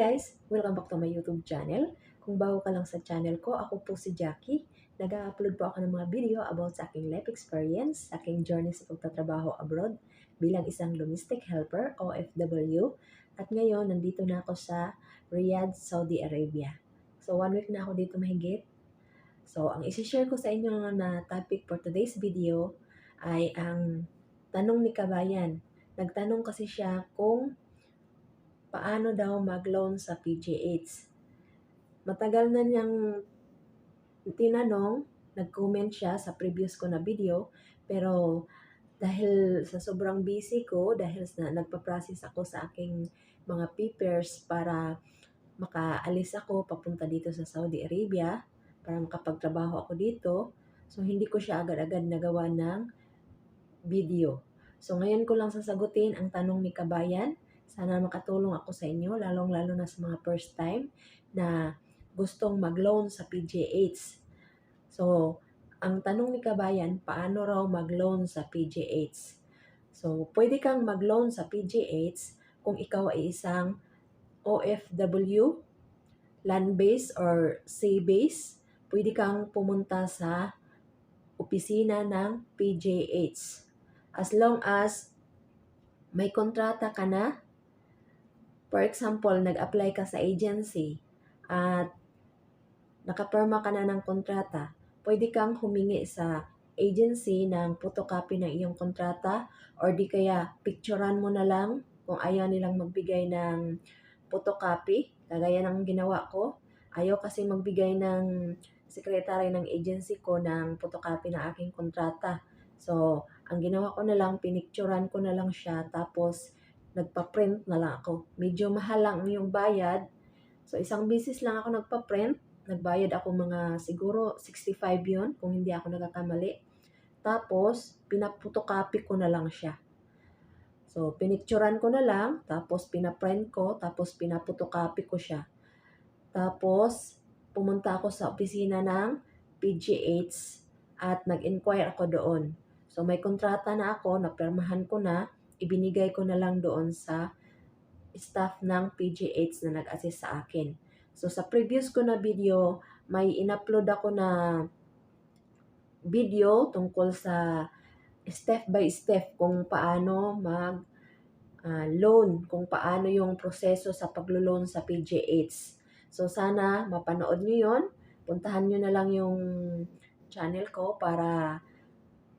guys! Welcome back to my YouTube channel. Kung bago ka lang sa channel ko, ako po si Jackie. Nag-upload po ako ng mga video about sa aking life experience, sa aking journey sa pagtatrabaho abroad bilang isang domestic helper, OFW. At ngayon, nandito na ako sa Riyadh, Saudi Arabia. So, one week na ako dito mahigit. So, ang isi-share ko sa inyo na topic for today's video ay ang tanong ni Kabayan. Nagtanong kasi siya kung paano daw mag-loan sa PGH. Matagal na niyang tinanong, nag-comment siya sa previous ko na video, pero dahil sa sobrang busy ko, dahil sa nagpa-process ako sa aking mga papers para makaalis ako papunta dito sa Saudi Arabia, para makapagtrabaho ako dito, so hindi ko siya agad-agad nagawa ng video. So ngayon ko lang sasagutin ang tanong ni Kabayan. Sana makatulong ako sa inyo, lalong-lalo na sa mga first time na gustong mag-loan sa PGH. So, ang tanong ni Kabayan, paano raw mag-loan sa PGH? So, pwede kang mag-loan sa PGH kung ikaw ay isang OFW, land-based or sea-based. Pwede kang pumunta sa opisina ng PGH. As long as may kontrata ka na, for example, nag-apply ka sa agency at nakaperma ka na ng kontrata, pwede kang humingi sa agency ng photocopy ng iyong kontrata or di kaya picturean mo na lang kung ayaw nilang magbigay ng photocopy, kagaya ng ginawa ko. Ayaw kasi magbigay ng secretary ng agency ko ng photocopy ng aking kontrata. So, ang ginawa ko na lang, pinicturean ko na lang siya, tapos nagpa-print na lang ako. Medyo mahal lang yung bayad. So, isang bisis lang ako nagpa-print. Nagbayad ako mga siguro 65 yon kung hindi ako nagkakamali. Tapos, pinaputocopy ko na lang siya. So, pinicturean ko na lang, tapos pinaprint ko, tapos pinaputocopy ko siya. Tapos, pumunta ako sa opisina ng PGH at nag-inquire ako doon. So, may kontrata na ako, napirmahan ko na, ibinigay ko na lang doon sa staff ng PGH na nag-assist sa akin. So, sa previous ko na video, may in-upload ako na video tungkol sa step by step kung paano mag uh, loan, kung paano yung proseso sa paglo-loan sa PGH. So, sana mapanood nyo yon Puntahan nyo na lang yung channel ko para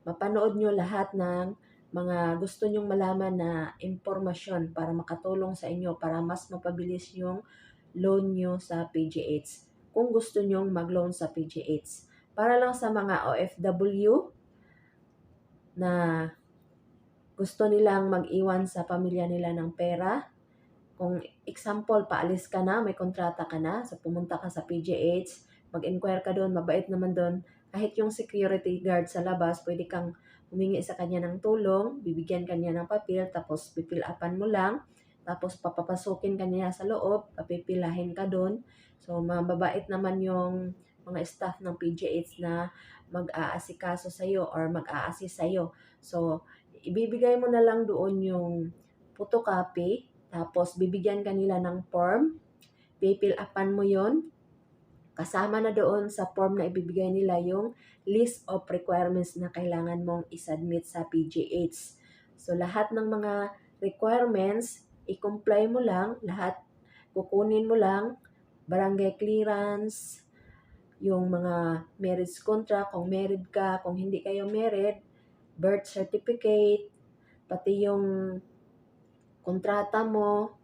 mapanood nyo lahat ng mga gusto nyong malaman na impormasyon para makatulong sa inyo para mas mapabilis yung loan nyo sa PGH kung gusto nyong mag-loan sa PGH. Para lang sa mga OFW na gusto nilang mag-iwan sa pamilya nila ng pera. Kung example, paalis ka na, may kontrata ka na, so pumunta ka sa PGH, mag-inquire ka doon, mabait naman doon. Kahit yung security guard sa labas, pwede kang humingi sa kanya ng tulong, bibigyan kanya ng papel, tapos pipil upan mo lang, tapos papapasukin kanya sa loob, papipilahin ka doon. So, mababait naman yung mga staff ng PGH na mag-aasikaso sa iyo or mag-a-assist sa iyo. So, ibibigay mo na lang doon yung photocopy, tapos bibigyan kanila ng form, pipil upan mo yon Kasama na doon sa form na ibibigay nila yung list of requirements na kailangan mong isubmit sa PGH. So, lahat ng mga requirements, i-comply mo lang, lahat kukunin mo lang, barangay clearance, yung mga marriage contract, kung married ka, kung hindi kayo married, birth certificate, pati yung kontrata mo,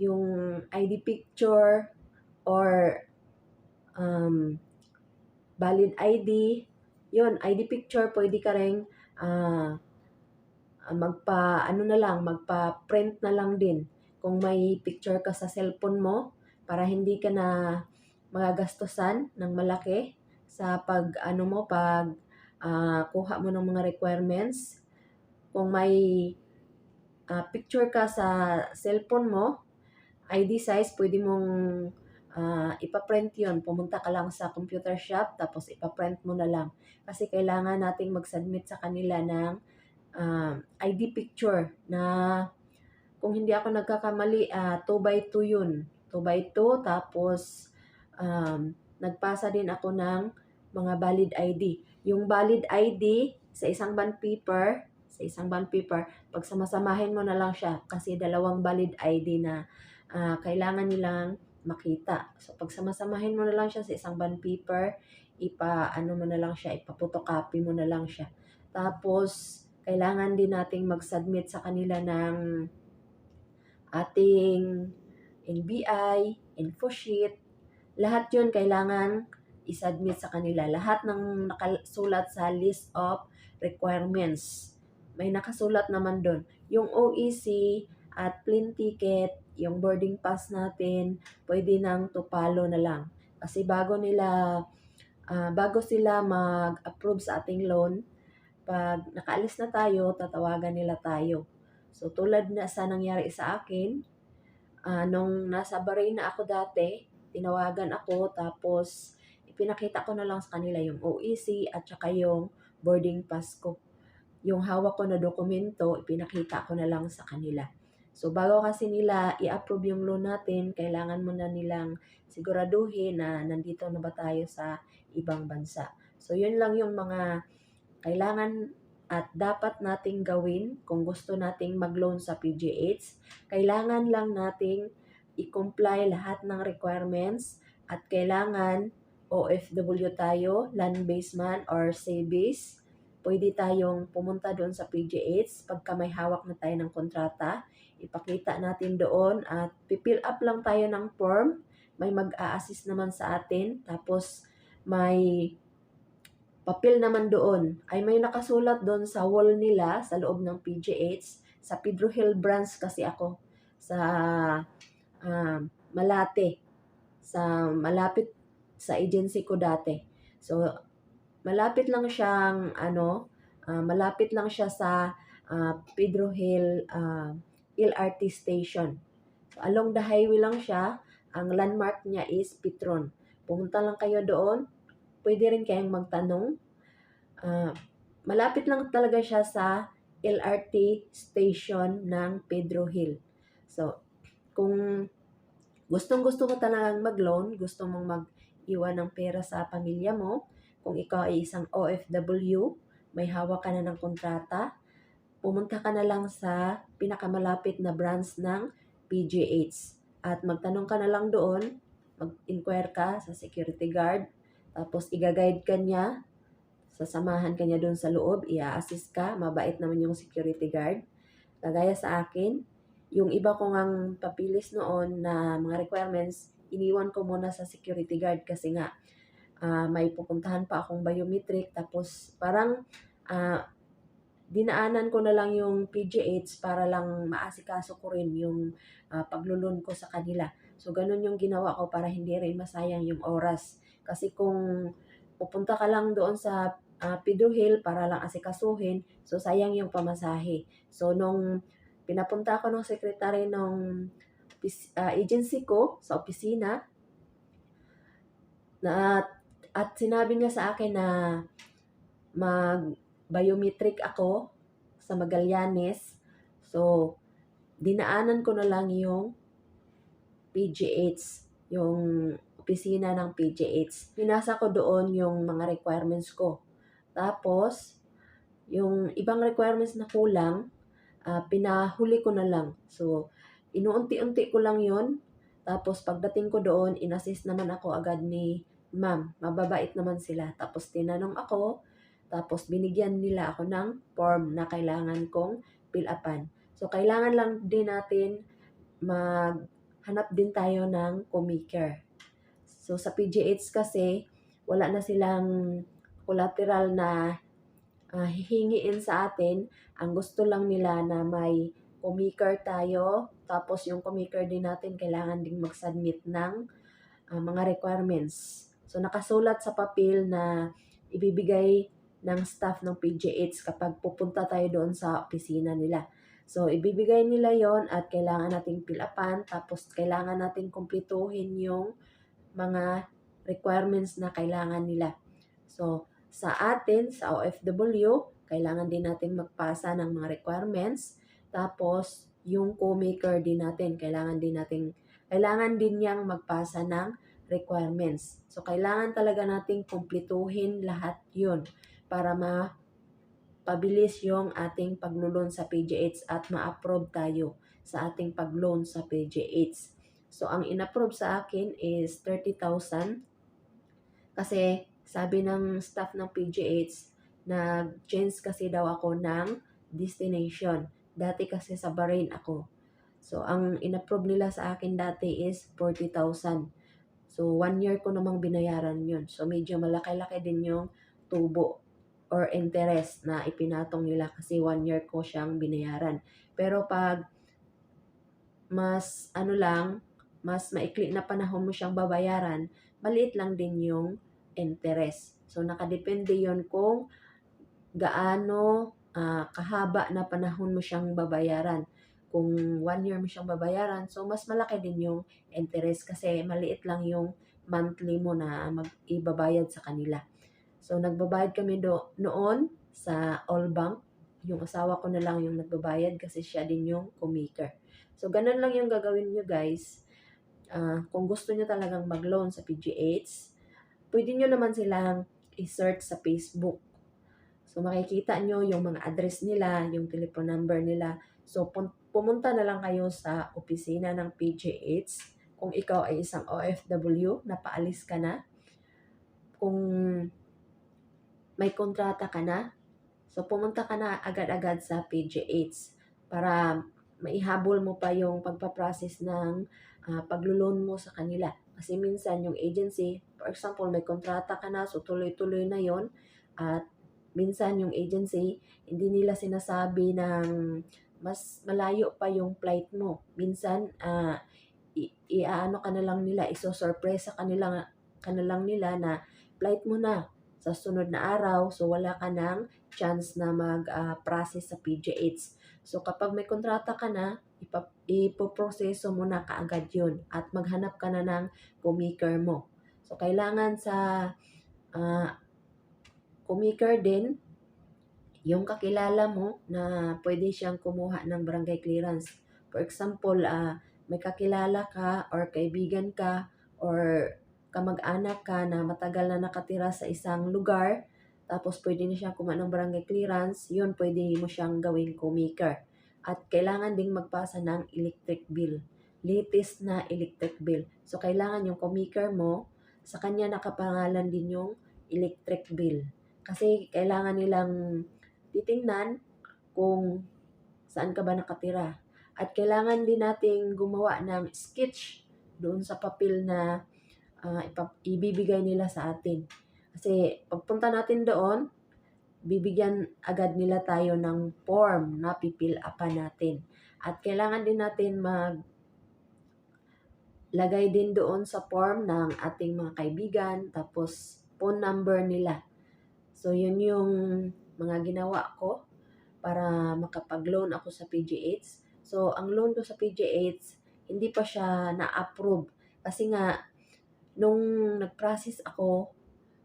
yung ID picture, or um, valid ID, yon ID picture, pwede ka rin uh, magpa, ano na lang, magpa-print na lang din. Kung may picture ka sa cellphone mo, para hindi ka na magagastusan ng malaki sa pag ano mo pag uh, kuha mo ng mga requirements. Kung may uh, picture ka sa cellphone mo, ID size, pwede mong uh, ipaprint yon Pumunta ka lang sa computer shop, tapos ipaprint mo na lang. Kasi kailangan nating mag-submit sa kanila ng uh, ID picture na kung hindi ako nagkakamali, uh, 2 by 2 yun. 2 by 2 tapos um, nagpasa din ako ng mga valid ID. Yung valid ID sa isang bond paper, sa isang bond paper, pag mo na lang siya kasi dalawang valid ID na ah, kailangan nilang makita. So pag samasamahin mo na lang siya sa isang bond paper, ipa ano mo na lang siya, ipapotocopy mo na lang siya. Tapos kailangan din nating mag-submit sa kanila ng ating NBI, InfoSheet, lahat yun kailangan isubmit sa kanila. Lahat ng nakasulat sa list of requirements. May nakasulat naman doon. Yung OEC at plane ticket, yung boarding pass natin, pwede nang tupalo na lang. Kasi bago nila, ah, bago sila mag-approve sa ating loan, pag nakaalis na tayo, tatawagan nila tayo. So tulad na sa nangyari sa akin, ah, nung nasa Bahrain na ako dati, tinawagan ako tapos ipinakita ko na lang sa kanila yung OEC at saka yung boarding pass ko. Yung hawak ko na dokumento, ipinakita ko na lang sa kanila. So bago kasi nila i-approve yung loan natin, kailangan mo na nilang siguraduhin na nandito na ba tayo sa ibang bansa. So yun lang yung mga kailangan at dapat nating gawin kung gusto nating mag-loan sa PGH. Kailangan lang nating i-comply lahat ng requirements at kailangan OFW tayo, land-based man or sea-based. Pwede tayong pumunta doon sa PGH pagka may hawak na tayo ng kontrata. Ipakita natin doon at pipill up lang tayo ng form. May mag-a-assist naman sa atin. Tapos may papel naman doon. Ay may nakasulat doon sa wall nila sa loob ng PGH. Sa Pedro Hill branch kasi ako. Sa ah, Malate. Sa malapit sa agency ko dati. So, malapit lang siyang, ano, ah, malapit lang siya sa ah, Pedro Hill ah, LRT station. So, along the highway lang siya. Ang landmark niya is Petron. Pumunta lang kayo doon. Pwede rin kayong magtanong. Ah, malapit lang talaga siya sa LRT station ng Pedro Hill. So, kung gustong gusto mo talagang mag-loan, gusto mong mag-iwan ng pera sa pamilya mo, kung ikaw ay isang OFW, may hawak ka na ng kontrata, pumunta ka na lang sa pinakamalapit na branch ng PGH. At magtanong ka na lang doon, mag-inquire ka sa security guard, tapos igaguide ka niya, sasamahan ka niya doon sa loob, i-assist ka, mabait naman yung security guard. Kagaya sa akin, yung iba ko ngang papilis noon na mga requirements, iniwan ko muna sa security guard kasi nga ah, may pupuntahan pa akong biometric tapos parang ah, dinaanan ko na lang yung PGH para lang maasikaso ko rin yung ah, paglulun ko sa kanila. So ganun yung ginawa ko para hindi rin masayang yung oras. Kasi kung pupunta ka lang doon sa ah, Pedro Hill para lang asikasuhin, so sayang yung pamasahe. So nung pinapunta ako ng secretary ng uh, agency ko sa opisina na at sinabi niya sa akin na mag biometric ako sa Magallanes. So, dinaanan ko na lang yung PGH, yung opisina ng PGH. Pinasa ko doon yung mga requirements ko. Tapos, yung ibang requirements na kulang, uh, pinahuli ko na lang. So, inuunti-unti ko lang yon Tapos, pagdating ko doon, inassist naman ako agad ni ma'am, mababait naman sila. Tapos, tinanong ako, tapos binigyan nila ako ng form na kailangan kong fill upan. So, kailangan lang din natin maghanap din tayo ng commaker. So, sa PGH kasi, wala na silang collateral na uh, hihingiin sa atin. Ang gusto lang nila na may commaker tayo. Tapos, yung commaker din natin, kailangan ding mag-submit ng uh, mga requirements. So, nakasulat sa papel na ibibigay ng staff ng PGH kapag pupunta tayo doon sa opisina nila. So, ibibigay nila yon at kailangan nating fill upan, tapos kailangan nating kumpletuhin yung mga requirements na kailangan nila. So, sa atin, sa OFW, kailangan din natin magpasa ng mga requirements. Tapos, yung co-maker din natin, kailangan din nating kailangan din niyang magpasa ng requirements. So, kailangan talaga nating kumpletuhin lahat yun para mapabilis yung ating paglulon sa PGH at ma-approve tayo sa ating pagloan sa PGH. So, ang in-approve sa akin is 30,000 kasi sabi ng staff ng PGH, nag-change kasi daw ako ng destination. Dati kasi sa Bahrain ako. So, ang in-approve nila sa akin dati is 40,000. So, one year ko namang binayaran yun. So, medyo malaki-laki din yung tubo or interest na ipinatong nila kasi one year ko siyang binayaran. Pero pag mas ano lang, mas maikli na panahon mo siyang babayaran, maliit lang din yung interest. So, nakadepende yon kung gaano ah, kahaba na panahon mo siyang babayaran. Kung one year mo siyang babayaran, so mas malaki din yung interest kasi maliit lang yung monthly mo na mag-ibabayad sa kanila. So, nagbabayad kami do noon sa All Bank. Yung asawa ko na lang yung nagbabayad kasi siya din yung kumaker. So, ganun lang yung gagawin nyo guys. Ah, kung gusto nyo talagang mag-loan sa PGH, pwede nyo naman silang i-search sa Facebook. So, makikita nyo yung mga address nila, yung telephone number nila. So, pun- pumunta na lang kayo sa opisina ng PGH kung ikaw ay isang OFW, napaalis ka na. Kung may kontrata ka na, so pumunta ka na agad-agad sa PGH para maihabol mo pa yung pagpaprocess ng uh, paglulon mo sa kanila. Kasi minsan yung agency, for example, may kontrata ka na, so tuloy-tuloy na yon At minsan yung agency, hindi nila sinasabi ng mas malayo pa yung flight mo. Minsan, uh, i-ano ka na lang nila, iso-surprise ka nila, ka na lang nila na flight mo na sa sunod na araw, so wala ka ng chance na mag-process uh, sa PGH. So kapag may kontrata ka na, ipoproseso mo na kaagad yun at maghanap ka na ng kumiker mo. So, kailangan sa uh, kumiker din, yung kakilala mo na pwede siyang kumuha ng barangay clearance. For example, uh, may kakilala ka or kaibigan ka or kamag-anak ka na matagal na nakatira sa isang lugar, tapos pwede na siyang kumuha ng barangay clearance, yun pwede mo siyang gawing kumiker at kailangan ding magpasa ng electric bill. Latest na electric bill. So, kailangan yung commaker mo, sa kanya nakapangalan din yung electric bill. Kasi kailangan nilang titingnan kung saan ka ba nakatira. At kailangan din nating gumawa ng sketch doon sa papel na uh, ibibigay nila sa atin. Kasi pagpunta natin doon, bibigyan agad nila tayo ng form na pipil upan natin. At kailangan din natin mag lagay din doon sa form ng ating mga kaibigan, tapos phone number nila. So, yun yung mga ginawa ko para makapag-loan ako sa PGH. So, ang loan ko sa PGH, hindi pa siya na-approve. Kasi nga, nung nag-process ako,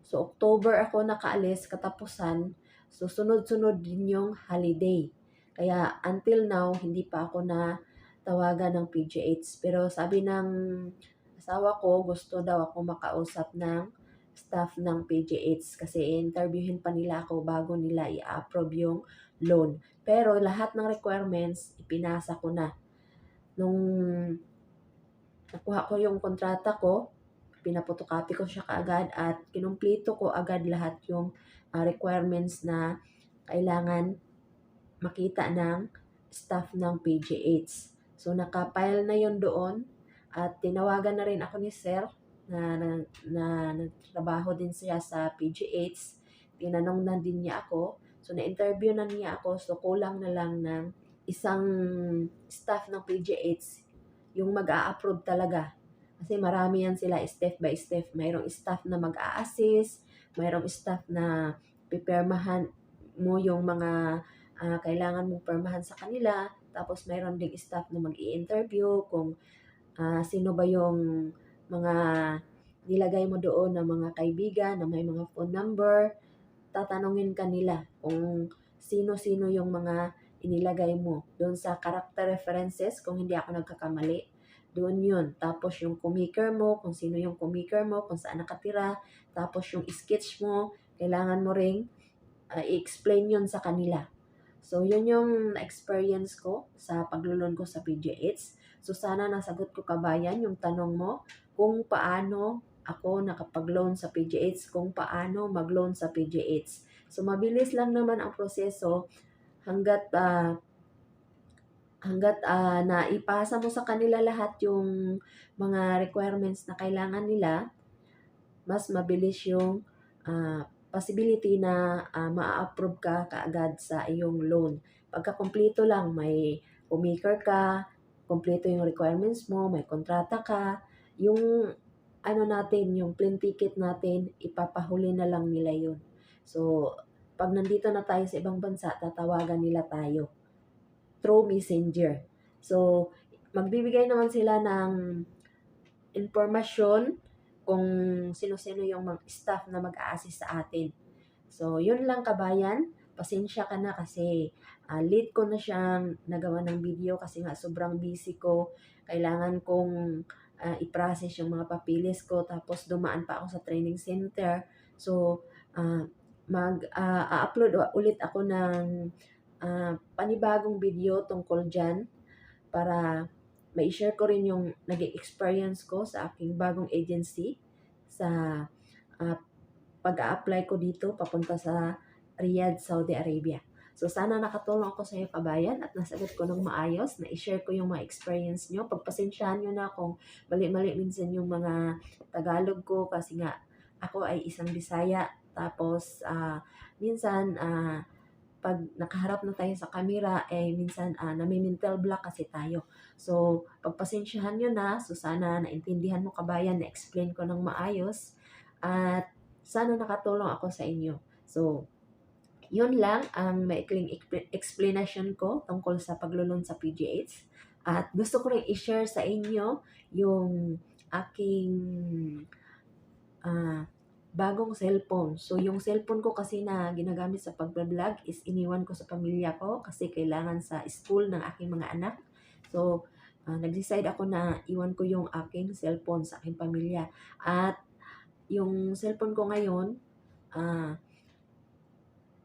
so October ako nakaalis, katapusan, So, sunod-sunod din yung holiday. Kaya, until now, hindi pa ako na tawagan ng PGH. Pero sabi ng asawa ko, gusto daw ako makausap ng staff ng PGH kasi interviewin pa nila ako bago nila i-approve yung loan. Pero lahat ng requirements, ipinasa ko na. Nung nakuha ko yung kontrata ko, pinapotocopy ko siya kaagad at kinumplito ko agad lahat yung uh, requirements na kailangan makita ng staff ng PGH. So, nakapile na yon doon at tinawagan na rin ako ni Sir na, na, na nagtrabaho din siya sa PGH. Tinanong na din niya ako. So, na-interview na niya ako. So, kulang na lang ng isang staff ng PGH yung mag-a-approve talaga. Kasi marami yan sila step by step. Mayroong staff na mag-a-assist, mayroong staff na pipirmahan mo yung mga uh, kailangan mong permahan sa kanila. Tapos mayroon ding staff na mag interview kung uh, sino ba yung mga nilagay mo doon na mga kaibigan na may mga phone number. Tatanungin ka nila kung sino-sino yung mga inilagay mo doon sa character references kung hindi ako nagkakamali. doon yun. Tapos yung kumaker mo, kung sino yung kumaker mo, kung saan nakatira. Tapos yung sketch mo, kailangan mo ring ah, i-explain yun sa kanila. So, yun yung experience ko sa paglulon ko sa PGH. So, sana nasagot ko kabayan yung tanong mo kung paano ako nakapag-loan sa PGH, kung paano mag-loan sa PGH. So, mabilis lang naman ang proseso hanggat ah, hanggat ah, naipasa mo sa kanila lahat yung mga requirements na kailangan nila, mas mabilis yung ah, possibility na ah, ma-approve ka kaagad sa iyong loan. Pagka kumpleto lang, may umaker ka, kumpleto yung requirements mo, may kontrata ka, yung ano natin, yung plane ticket natin, ipapahuli na lang nila yun. So, pag nandito na tayo sa ibang bansa, tatawagan nila tayo through messenger. So, magbibigay naman sila ng informasyon kung sino-sino yung mga staff na mag-a-assist sa atin. So, yun lang kabayan. Pasensya ka na kasi ah, late ko na siyang nagawa ng video kasi nga sobrang busy ko. Kailangan kong ah, i-process yung mga papilis ko tapos dumaan pa ako sa training center. So, ah, mag-upload ulit ako ng ah, panibagong video tungkol dyan para ma-share ko rin yung naging experience ko sa aking bagong agency sa ah, pag-a-apply ko dito papunta sa Riyadh, Saudi Arabia. So, sana nakatulong ako sa iyo, kabayan, at nasagot ko ng maayos, na i-share ko yung mga experience nyo. Pagpasensyahan nyo na kung mali-mali minsan yung mga Tagalog ko kasi nga ako ay isang Bisaya. Tapos, ah, minsan, ah, pag nakaharap na tayo sa camera, eh, minsan, ah, nami-mental block kasi tayo. So, pagpasensyahan nyo na, so sana naintindihan mo kabayan, na-explain ko ng maayos, at sana nakatulong ako sa inyo. So, yun lang ang maikling expl- explanation ko tungkol sa paglulon sa PGH. At gusto ko rin i-share sa inyo yung aking ah, bagong cellphone. So, yung cellphone ko kasi na ginagamit sa pag-vlog is iniwan ko sa pamilya ko kasi kailangan sa school ng aking mga anak. So, ah, nag-decide ako na iwan ko yung aking cellphone sa aking pamilya. At yung cellphone ko ngayon, ah,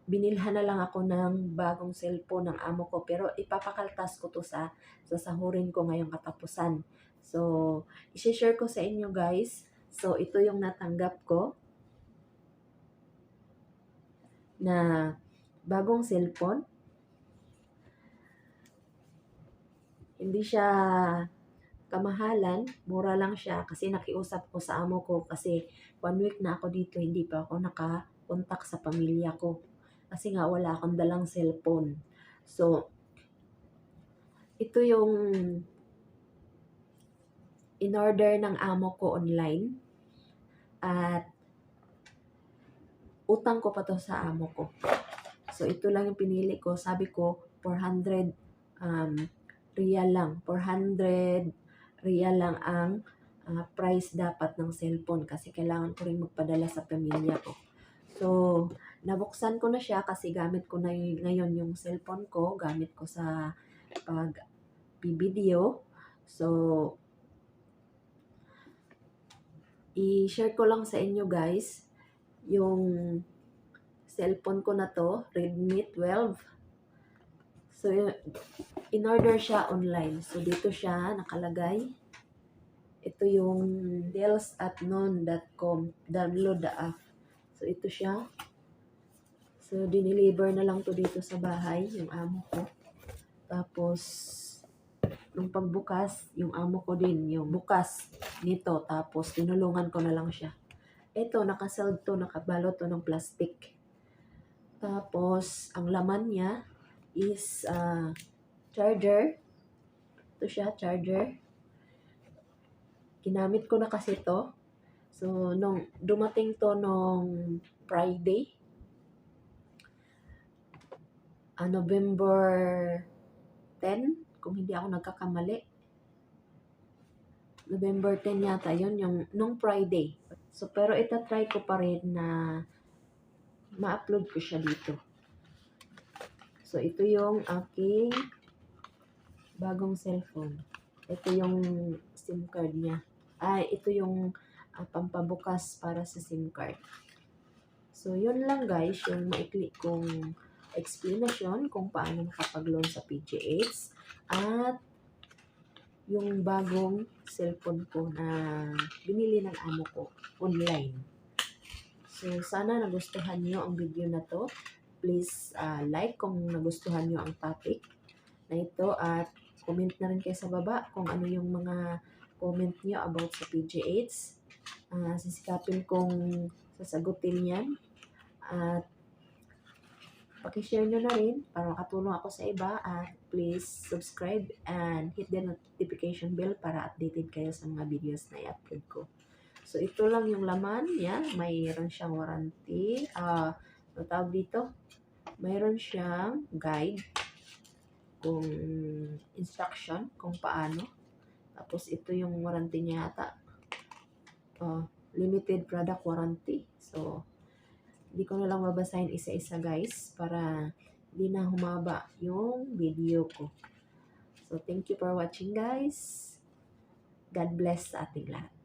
binilhan na lang ako ng bagong cellphone ng amo ko pero ipapakaltas ko to sa sasahurin ko ngayong katapusan. So, i-share ko sa inyo guys. So, ito yung natanggap ko na bagong cellphone. Hindi siya kamahalan, mura lang siya kasi nakiusap ko sa amo ko kasi one week na ako dito, hindi pa ako nakakontak sa pamilya ko. Kasi nga wala akong dalang cellphone. So, ito yung in-order ng amo ko online. At utang ko pa to sa amo ko. So, ito lang yung pinili ko. Sabi ko, 400 um, real lang. 400 real lang ang ah, price dapat ng cellphone kasi kailangan ko rin magpadala sa pamilya ko. So, nabuksan ko na siya kasi gamit ko na y- ngayon yung cellphone ko. Gamit ko sa pag video. So, i-share ko lang sa inyo guys yung cellphone ko na to, Redmi 12. So, y- in-order siya online. So, dito siya nakalagay. Ito yung delsatnon.com. Download the app. So, ito siya. So, dineliver na lang to dito sa bahay, yung amo ko. Tapos, nung pagbukas, yung amo ko din, yung bukas nito. Tapos, tinulungan ko na lang siya. Ito, nakaseld to, nakabalot to ng plastic. Tapos, ang laman niya is ah, charger. Ito siya, charger. Ginamit ko na kasi to. So, nung dumating to nung Friday, ah, November 10, kung hindi ako nagkakamali. November 10 yata yun, yung nung Friday. So, pero ito try ko pa rin na ma-upload ko siya dito. So, ito yung aking bagong cellphone. Ito yung SIM card niya. Ay, ito yung ah, pampabukas para sa SIM card. So, yun lang guys, yung maikli kong explanation kung paano makapag-loan sa PGH at yung bagong cellphone ko na binili ng amo ko online. So, sana nagustuhan nyo ang video na to. Please ah, like kung nagustuhan nyo ang topic na ito at comment na rin kayo sa baba kung ano yung mga comment nyo about sa PGH. Ah, sisikapin kong sasagutin yan. At pakishare nyo na rin para makatulong ako sa iba. At please subscribe and hit the notification bell para updated kayo sa mga videos na i-upload ko. So, ito lang yung laman niya. Mayroon siyang warranty. Ah, ano tawag dito? Mayroon siyang guide kung instruction kung paano. Tapos, ito yung warranty niya yata. Oh, limited product warranty. So, hindi ko na lang babasahin isa-isa guys para hindi na humaba yung video ko. So, thank you for watching guys. God bless sa ating lahat.